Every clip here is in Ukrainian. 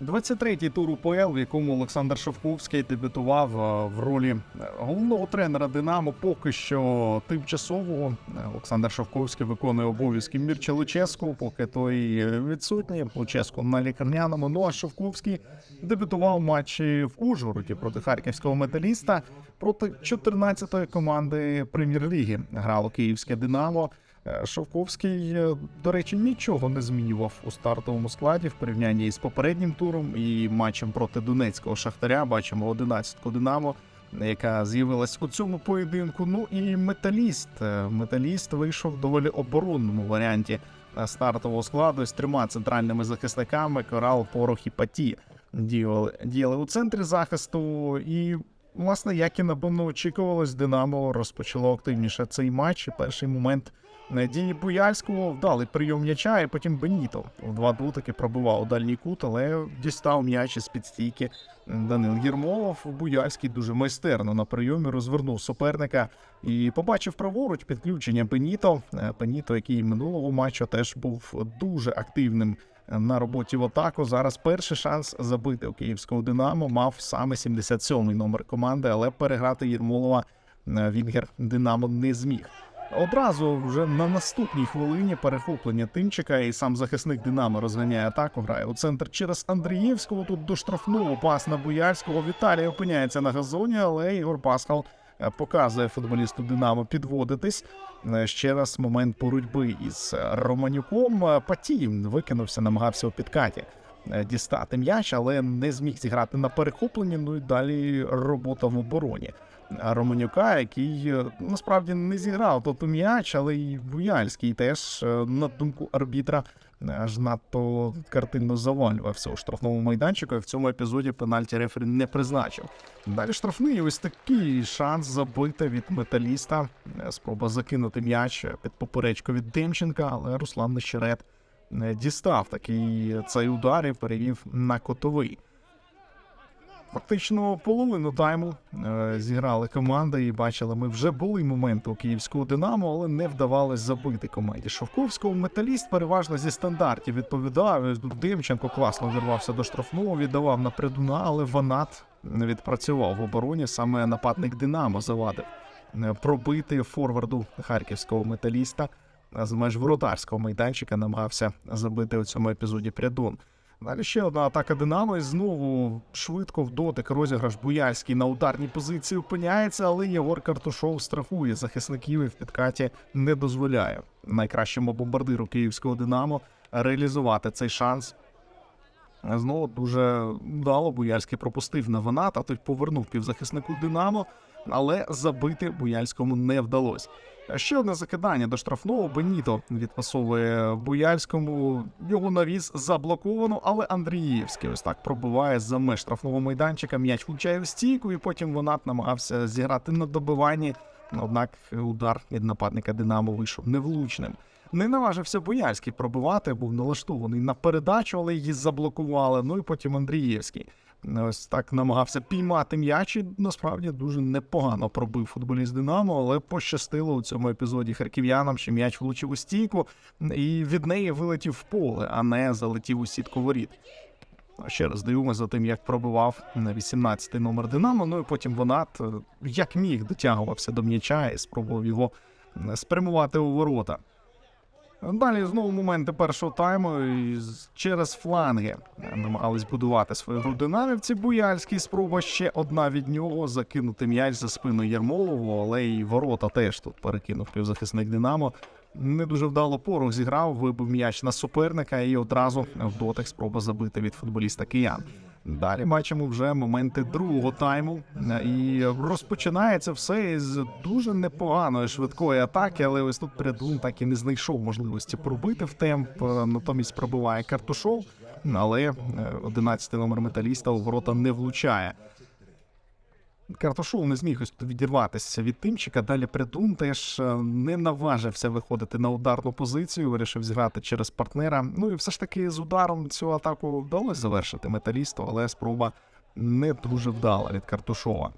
23-й тур УПЛ, в якому Олександр Шовковський дебютував е, в ролі е, головного тренера Динамо. Поки що тимчасово Е, Олександр Шовковський виконує обов'язки Мірча Луческу, поки той відсутній. Луческу на лікарняному. Ну а Шовковський дебютував в матчі в Ужгороді проти харківського металіста проти 14-ї команди прем'єр-ліги. Грало київське Динамо. Е, Шовковський, е, до речі, нічого не змінював у стартовому складі в порівнянні із попереднім туром і матчем проти Донецького Шахтаря. Бачимо 11-ку Динамо, яка з'явилась у цьому поєдинку. Ну і металіст. Е, Металіст вийшов в доволі оборонному варіанті стартового складу з трьома центральними захисниками Корал, Порох і Паті діяли, діяли у центрі захисту. І, власне, як і напевно очікувалось, Динамо розпочало активніше цей матч. І перший момент дії Буяльського вдалий прийом м'яча, і потім Беніто в два дотики пробивав у дальній кут, але дістав м'яч із під стійки Данил Єрмолов. Буяльський дуже майстерно на прийомі розвернув суперника і побачив праворуч підключення Беніто. Е, Беніто, який минулого матчу теж був дуже активним на роботі в атаку. Зараз перший шанс забити у київського Динамо мав саме 77-й номер команди, але переграти Єрмолова е, Вінгер Динамо не зміг. Одразу вже на наступній хвилині перехоплення Тимчика і сам захисник Динамо розганяє атаку. Грає у центр через Андрієвського. Тут до штрафного пас на Буяльського. Віталій опиняється на газоні, але Ігор Пасхал е, показує футболісту Динамо підводитись. Е, Ще раз момент боротьби із е, Романюком. Патій викинувся, намагався у підкаті дістати м'яч, але не зміг зіграти на перехопленні. Ну і далі робота в обороні. Романюка, який е, насправді не зіграв у м'яч, але й Буяльський теж, е, на думку арбітра, аж надто картинно завалювався у штрафному майданчику. І в цьому епізоді пенальті рефері не призначив. Далі штрафний ось такий шанс забити від металіста. Е, Спроба закинути м'яч під поперечку від Демченка, але Руслан Нещерет не дістав такий цей удар і перевів на котовий. Фактично половину тайму е, зіграли команди і бачили, ми вже були моменти у київського Динамо, але не вдавалось забити команді Шовковського. Металіст переважно зі стандартів відповідав. Демченко класно вірвався до штрафного, віддавав на придуна, але Ванат не відпрацював в обороні. Саме нападник Динамо завадив е, пробити форварду харківського металіста з меж воротарського майданчика. Намагався забити у цьому епізоді прядун. Далі ще одна атака Динамо, і знову швидко в дотик розіграш Буяльський на ударній позиції опиняється, але Єгор Картушов страхує захисників і в підкаті не дозволяє найкращому бомбардиру київського Динамо реалізувати цей шанс. Знову дуже вдало Буяльський пропустив на Ваната, той повернув півзахиснику Динамо, але забити Буяльському не вдалося. Ще одне закидання до штрафного. Беніто відпасовує Буяльському. Його навіс заблоковано, але Андрієвський ось так пробиває за меж штрафного майданчика. М'яч влучає в стійку, і потім Ванат намагався зіграти на добиванні. Однак удар від нападника Динамо вийшов невлучним. Не наважився Бояльський пробивати, був налаштований на передачу, але її заблокували. Ну і потім Андрієвський. Ось так намагався піймати м'яч і насправді дуже непогано пробив футболіст Динамо, але пощастило у цьому епізоді харків'янам, що м'яч влучив у стійку і від неї вилетів в поле, а не залетів у сітку воріт. Ще раз дивимося за тим, як пробивав на 18-й номер Динамо. Ну і потім Вонат, е, як міг, дотягувався до м'яча і спробував його е, спрямувати у ворота. Далі знову моменти першого тайму через фланги намагались будувати свою гру динамівці. Буяльський спроба ще одна від нього закинути м'яч за спину Єрмолову, але й ворота теж тут перекинув півзахисник Динамо. Не дуже вдало порох зіграв, вибив м'яч на суперника і одразу в дотик спроба забити від футболіста киян. Далі бачимо вже моменти другого тайму, е, і розпочинається все із дуже непоганої швидкої атаки, але ось тут передун так і не знайшов можливості пробити в темп. е, Натомість пробиває картушов, але 11 номер металіста у ворота не влучає. Картошов не зміг ось відірватися від тимчика. Далі Прядун теж е, не наважився виходити на ударну позицію, вирішив зіграти через партнера. Ну і все ж таки з ударом цю атаку вдалося завершити металісту, але спроба не дуже вдала від Картушова.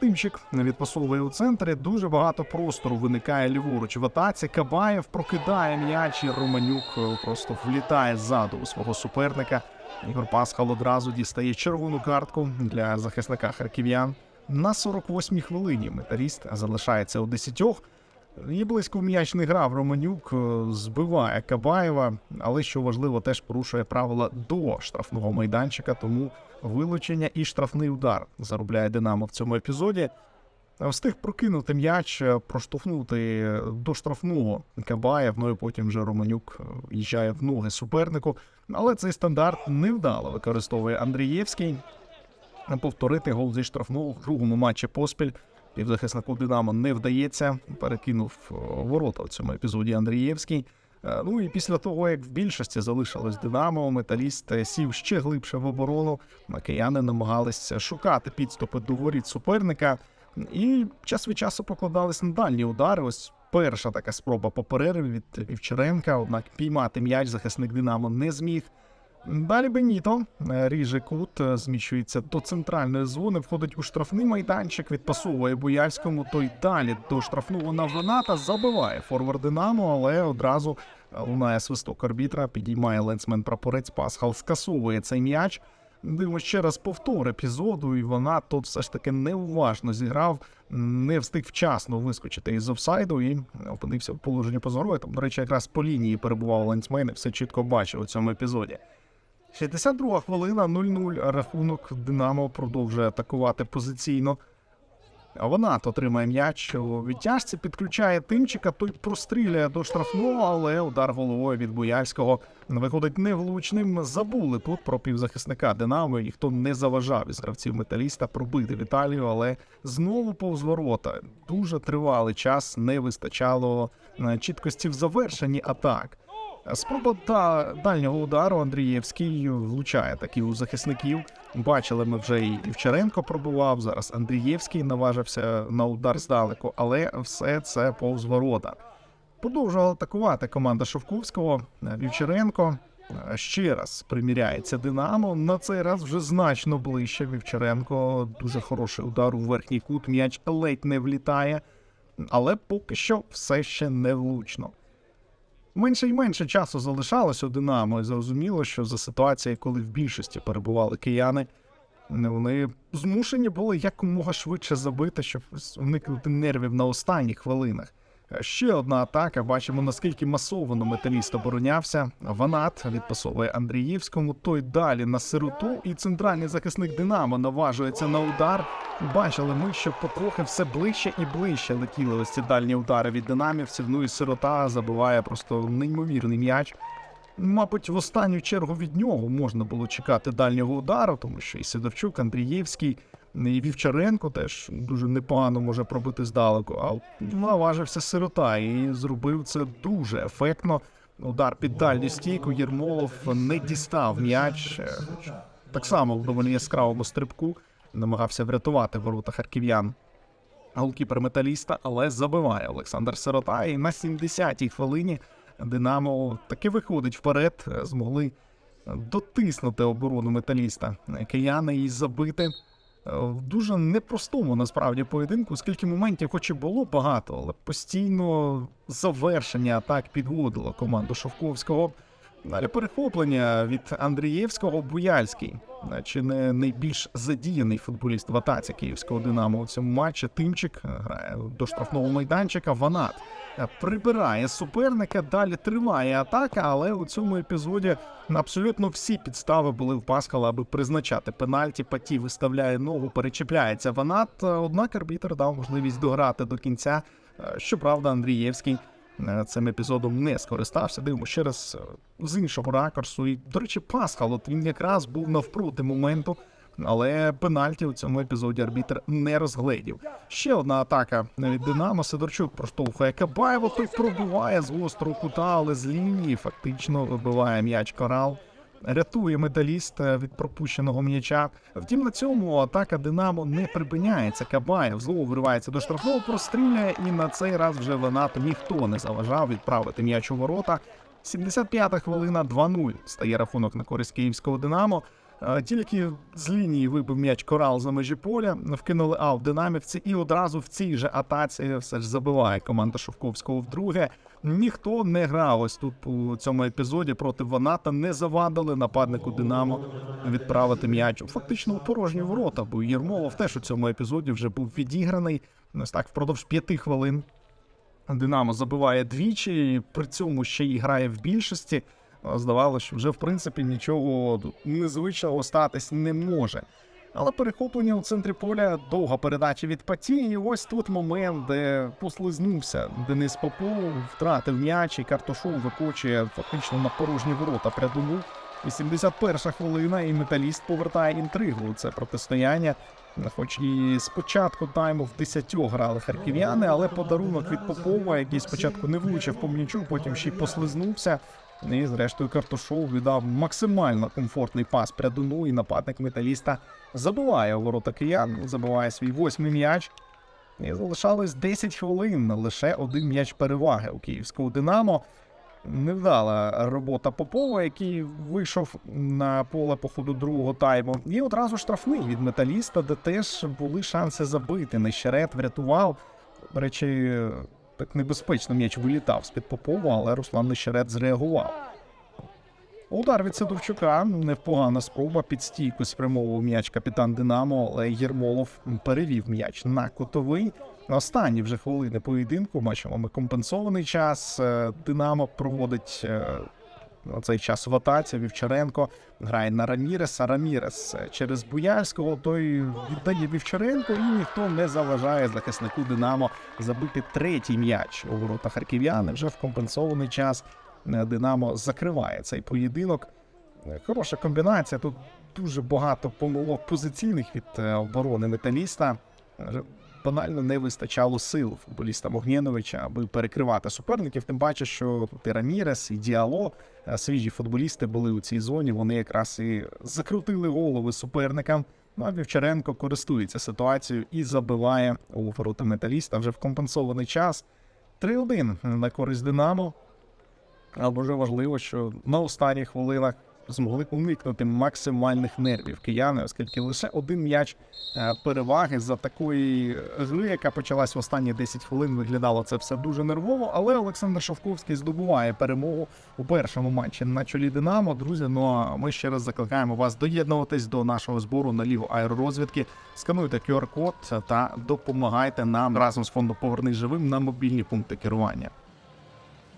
Тимчик відпасовує у центрі. Дуже багато простору виникає ліворуч в атаці. Кабаєв прокидає м'яч, і Романюк е, просто влітає ззаду у свого суперника. Ігор Пасхал одразу дістає червону картку для захисника харків'ян. На 48-й хвилині металіст залишається у 10 і близько в м'яч не грав Романюк, е, збиває Кабаєва, але що важливо, теж порушує правила до штрафного майданчика, тому вилучення і штрафний удар заробляє Динамо в цьому епізоді. Е, Встиг прокинути м'яч, е, проштовхнути до штрафного Кабаєв, ну і потім вже Романюк е, їжджає в ноги супернику. Але цей стандарт невдало використовує Андрієвський. Повторити гол зі штрафного в другому матчі поспіль. Півзахиснику Динамо не вдається. Перекинув е, ворота в цьому епізоді Андрієвський. Е, Ну і після того, як в більшості залишилось Динамо, металіст сів ще глибше в оборону. Кияни намагалися шукати підступи до воріт суперника. І час від часу покладались на дальні удари. Ось перша така спроба по перерві від Вівчаренка. Однак піймати м'яч захисник Динамо не зміг. Далі Беніто е, ріже кут, е, зміщується до центральної зони, входить у штрафний майданчик, відпасовує Бояльському. Той далі до штрафного Навроната забиває форвард Динамо, але одразу лунає свисток арбітра, підіймає ленсмен прапорець Пасхал, скасовує цей м'яч. Дивимо ще раз повтор епізоду, і вона тут все ж таки неуважно зіграв, не встиг вчасно вискочити із офсайду і опинився в положенні позору. Там, до речі, якраз по лінії перебував лансмен і все чітко бачив у цьому епізоді. 62 хвилина, 0-0. Рахунок Динамо продовжує атакувати позиційно. Вона отримає м'яч у відтяжці, підключає тимчика, той простріляє до штрафного, але удар головою від Бояльського виходить невлучним. Забули тут про півзахисника Динамо. Ніхто не заважав із гравців металіста пробити Віталію, але знову повз ворота. Дуже тривалий час не вистачало е, чіткості в завершенні атак. Спроба та дальнього удару Андрієвський влучає таки у захисників. Бачили ми вже і Івчаренко пробував. Зараз Андрієвський наважився на удар здалеку, але все це повз ворота. Продовжувала атакувати команда Шовковського. Вівчаренко е, ще раз приміряється Динамо. На цей раз вже значно ближче. Вівчаренко дуже хороший удар у верхній кут. М'яч ледь не влітає, але поки що все ще не влучно. Менше й менше часу залишалось у Динамо, і зрозуміло, що за ситуації, коли в більшості перебували кияни, вони змушені були якомога швидше забити, щоб уникнути нервів на останніх хвилинах. Ще одна атака. Бачимо, наскільки масовано металіст оборонявся. Ванат відпасовує Андріївському. Той далі на сироту, і центральний захисник Динамо наважується на удар. Бачили ми, що потрохи все ближче і ближче летіли ось ці дальні удари від динамівців. Ну і сирота забиває просто неймовірний м'яч. Мабуть, в останню чергу від нього можна було чекати дальнього удару, тому що і Сидорчук, Андрієвський, і Вівчаренко теж дуже непогано може пробити здалеку. А наважився сирота і зробив це дуже ефектно. Удар під дальню стійку. Єрмолов не дістав м'яч. Так само в доволі яскравому стрибку намагався врятувати ворота харків'ян. Голкіпер металіста, але забиває Олександр Сирота. І на 70-й хвилині Динамо таки виходить вперед. Змогли дотиснути оборону металіста. Кияни і забити в дуже непростому насправді поєдинку, оскільки моментів, хоч і було багато, але постійно завершення атак підводило команду Шовковського. Далі перехоплення від Андрієвського Буяльський, е, чи не найбільш задіяний футболіст в атаці київського Динамо у цьому матчі. Тимчик е, грає до штрафного майданчика. Ванат е, прибирає суперника. Далі триває атака, але у цьому епізоді абсолютно всі підстави були в Паскала, аби призначати пенальті. Паті виставляє ногу, перечіпляється Ванат. Е, Однак арбітр дав можливість дограти до кінця. Е, Щоправда, Андрієвський е, цим епізодом не скористався. Дивимо ще раз е, з іншого ракурсу. І, до речі, Пасхал, от він якраз був навпроти моменту, але пенальті у цьому епізоді арбітр не розгледів. Ще одна атака від Динамо. Сидорчук проштовхує Кабаєва, той пробиває з гострого кута, але з лінії фактично вибиває м'яч корал. Рятує медаліст е, від пропущеного м'яча. Втім, на цьому атака Динамо не припиняється. Кабаєв знову виривається до штрафного, простріляє, і на цей раз вже Венату ніхто не заважав відправити м'яч у ворота. 75-та хвилина 2-0 стає рахунок на користь київського Динамо. Е, Тільки з лінії вибив м'яч корал за межі поля, вкинули аут динамівці, і одразу в цій же атаці все ж забиває команда Шовковського вдруге. Ніхто не грав ось тут у цьому епізоді проти Ваната, не завадили нападнику Динамо відправити м'яч фактично у порожні ворота, бо Єрмолов теж у цьому епізоді вже був відіграний. Ось так впродовж п'яти хвилин Динамо забиває двічі, при цьому ще й грає в більшості. Здавалося, що вже в принципі нічого незвичного статись не може. Але перехоплення у центрі поля, довга передача від Паті, і ось тут момент, де послизнувся Денис Попов, втратив м'яч, і Картошов викочує фактично на порожні ворота прядуну. 81 хвилина, і металіст повертає інтригу це протистояння. Хоч і спочатку тайму в 10 грали харків'яни, але подарунок від Попова, який спочатку не влучив по м'ячу, потім ще й послизнувся. І зрештою Картошов віддав максимально комфортний пас прядуну, і нападник металіста забиває ворота киян, забиває свій восьмий м'яч. І залишалось 10 хвилин, лише один м'яч переваги у київського Динамо. Невдала робота Попова, який вийшов на поле по ходу другого тайму. І одразу штрафний від металіста, де теж були шанси забити. Нещерет врятував. До речі, так небезпечно м'яч вилітав з-під Попова, але Руслан Нещерет зреагував. Удар від Сидорчука, непогана спроба під стійку спрямовував м'яч капітан Динамо, але Єрмолов перевів м'яч на котовий. Останні вже хвилини поєдинку. Бачимо, ми компенсований час. Е, Динамо проводить е, цей час в атаці. Вівчаренко грає на Раміреса. Рамірес е, через Буяльського. Той віддає Вівчаренко, і ніхто не заважає захиснику Динамо забити третій м'яч у ворота харків'яни. Вже в компенсований час е, Динамо закриває цей поєдинок. Е, Хороша комбінація. Тут дуже багато помилок позиційних від оборони металіста. Банально не вистачало сил футболіста Могнєновича, аби перекривати суперників. Тим паче, що тут і Діало, е, свіжі футболісти були у цій зоні. Вони якраз і закрутили голови суперникам. Ну а Вівчаренко користується ситуацією і забиває у ворота металіста вже в компенсований час. 3-1 на користь Динамо. Але дуже важливо, що на останніх хвилинах змогли уникнути максимальних нервів кияни, оскільки лише один м'яч е, переваги за такої гри, яка почалась в останні 10 хвилин, виглядало це все дуже нервово. Але Олександр Шовковський здобуває перемогу у першому матчі на чолі Динамо. Друзі, ну а ми ще раз закликаємо вас доєднуватись до нашого збору на лігу аеророзвідки. Скануйте QR-код та допомагайте нам разом з фондом Повернись живим на мобільні пункти керування.